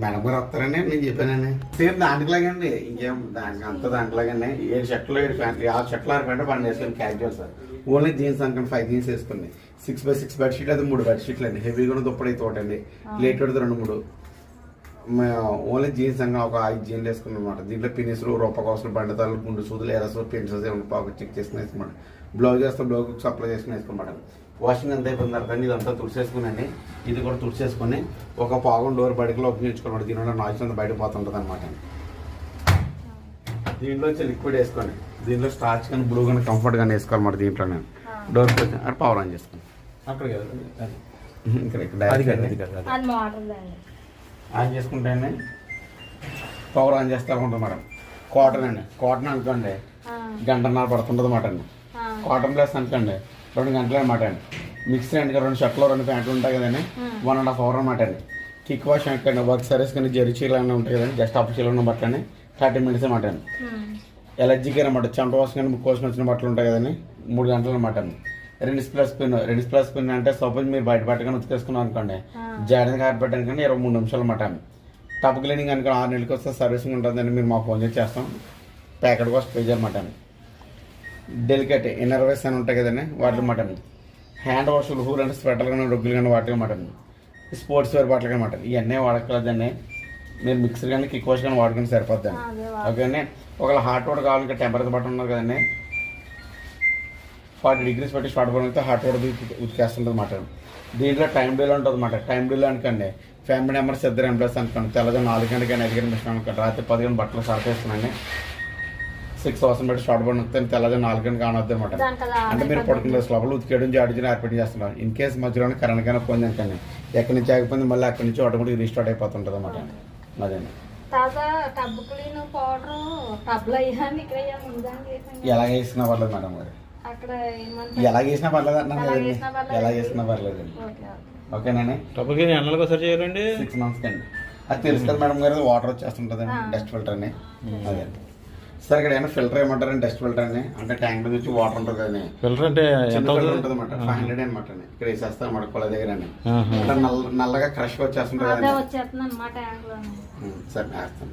Madam వస్తారని నేను చెప్పానండి. సేమ్ దాంట్లోగండి ఇంకేం దానికి అంత దాంట్లోగండి ఏడు షర్ట్లు ఏడు ప్యాంట్లు ఆరు షర్ట్లు ఆరు ప్యాంట్లు పని వేసుకుని క్యాజువల్ సార్ ఓన్లీ జీన్స్ అనుకోండి ఫైవ్ జీన్స్ వేసుకుని. Six by six bed sheet అది మూడు బెడ్ షీట్లు అండి. హెవీగా ఉన్న దుప్పటి అయితే ఒకటండి లేట్ పెడితే రెండు మూడు. ఓన్లీ జీన్స్ అంగా ఒక ఐదు జీన్లు వేసుకున్నాం అనమాట దీంట్లో పినిసులు రూపకోసలు బండతాలు గుండు సూదులు ఎరసలు పెన్సిల్స్ ఏమైనా పాకు చెక్ చేసుకుని వేసుకున్నాడు బ్లౌజ్ వేస్తే బ్లౌజ్ సప్లై చేసుకుని వేసుకున్నమాట వాషింగ్ అంతా అయిపోయిన తర్వాత ఇదంతా తుడిసేసుకునండి. ఇది కూడా తుడిసేసుకొని ఒక పాగం డోర్ బయటకు ఓపెన్ చేసుకోవాలి దీనివల్ల నాయిస్ అంతా బయట పోతుంటుంది అనమాట దీంట్లో వచ్చి లిక్విడ్ వేసుకోండి. దీంట్లో స్టార్చ్ కానీ బ్లూ కానీ కంఫర్ట్ కానీ వేసుకోవాలన్నమాట దీంట్లో నేను. డోర్ అక్కడ పవర్ ఆన్ చేసుకోండి ఇక్కడ ఇక్కడ ఆన్ చేసుకుంటేనే పవర్ ఆన్ చేస్తా ఉంటుంది మేడం. కాటన్ అండి. కాటన్ అనుకోండి ఆ, గంటన్నర పడుతుంటుంది అన్నమాట అండి. ఆ, కాటన్ ప్లస్ అనుకోండి రెండు గంటలు అనమాట అండి. మిక్సీ అండి రెండు షర్ట్లు రెండు ప్యాంట్లు ఉంటాయి కదండి. వన్ అండ్ హాఫ్ అవర్ అనమాట అండి. కిక్ వాష్ అనుకోండి వర్క్ సర్వీస్ కానీ జరి చీరలు అన్నీ ఉంటాయి కదండి. జస్ట్ ఆఫ్ చీరలు ఉన్న బట్టలు థర్టీ మినిట్స్ అనమాట అండి. ఎలర్జీకి అనమాట చెమట వాసన కానీ ముక్కు వాసన వచ్చిన బట్టలు ఉంటాయి కదండి. మూడు గంటలు అనమాట అండి. రెండు ప్లస్ పిన్ రెండు ప్లస్ పిన్ అంటే సపోజ్ మీరు బయట పట్టుకొని ఉతికేసుకున్నాం అనుకోండి. జాడని కార్పెట్టడానికి ఇరవై మూడు నిమిషాలు అనమాట అండి. టప్ క్లీనింగ్ అనుకో ఆరు నెలలకి వస్తే సర్వీసింగ్ ఉంటుందండి. మీరు మాకు ఫోన్ చేసి చేస్తాం. ప్యాకెట్ పేజ్ అనమాట అండి. డెలికేట్ ఇన్నర్ వేస్ అని ఉంటాయి కదండి వాటి అనమాట అండి హ్యాండ్ వాష్లు హూల్ అంటే స్వెటర్లు కానీ రొగ్గులు కానీ వాటి అనమాట అండి స్పోర్ట్స్ వేర్ బట్టలు అనమాట ఇవన్నీ వాడకలేదండి మీరు మిక్సర్ కానీ కిక్ వాష్ కానీ వాడుకొని సరిపోద్దండి. అదే ఓకే అండి ఒకవేళ హాట్ వాటర్ కావాలంటే టెంపరేచర్ బట్టలు ఉన్నారు కదండి. ఫార్టీ డిగ్రీస్ పెట్టి స్టార్ట్ పడితే హాట్ వాటర్ ఉతికేస్తుంటుంది అన్నమాట దీంట్లో టైం డీల్ ఉంటుంది అన్నమాట. టైం డీల్ అనుకోండి. ఫ్యామిలీ మెంబర్స్ ఇద్దరు ఎంప్లాయస్ అనుకోండి. తెల్లగా నాలుగు గంటలకి ఐదు గంటల మిషన్ అనుకోండి రాత్రి పది గంటల బట్టలు సరిపేస్తున్నాండి సిక్స్ అవర్స్ బట్టి స్టార్ట్ పడితే తెల్లగా నాలుగు గంటలకు కానొద్దు అనమాట అంటే మీరు పడుకునే లోపల ఉతికేయడం జాడించి ఏర్పాటు చేస్తున్నారు. ఇన్ కేసు మధ్యలోనే కరెంట్ కైనా ఫోన్ చేయండి ఎక్కడి నుంచి ఆగిపోయింది మళ్ళీ అక్కడి నుంచి ఆటోమేటిక్ రీస్టార్ట్ అయిపోతుంటుంది అనమాట అదేండి తాజా టబ్ క్లీన్ పౌడర్ టబ్లో అయ్యాను ఇక్కడ అయ్యాను ముందానికి వేసాను ఎలా వేసినా పర్లేదు మేడం గారు అక్కడ ఎలా చేసినా పర్లేదు అంటున్నాను ఎలా కదండి. చేసినా పర్లేదు. ఎలా చేసినా పర్లేదు ఓకే ఓకే. ఓకేనండి. టబ్బుకి ఎన్నెలకు ఒకసారి చేయాలండి? సిక్స్ మంత్స్ అండి అది తెలుసు కదా మేడం గారు వాటర్ వచ్చేస్తుంటుంది ఆ. డస్ట్ ఫిల్టర్ అని అదే. సార్ ఇక్కడ ఏమైనా ఫిల్టర్ ఏమంటారండి డస్ట్ ఫిల్టర్ అని. అంటే ట్యాంక్ మీద వచ్చి వాటర్ ఉంటుంది కదండి. ఫిల్టర్ అంటే ఎంత ఫిల్టర్ ఉంటుంది అనమాట ఫైవ్ హండ్రెడ్ అనమాట అండి. ఇక్కడ వేసేస్తాం అన్నమాట కొల దగ్గర. అంటే నల్ల నల్లగా క్రష్ వచ్చేస్తుంటుంది అనమాట సరే వేస్తాను.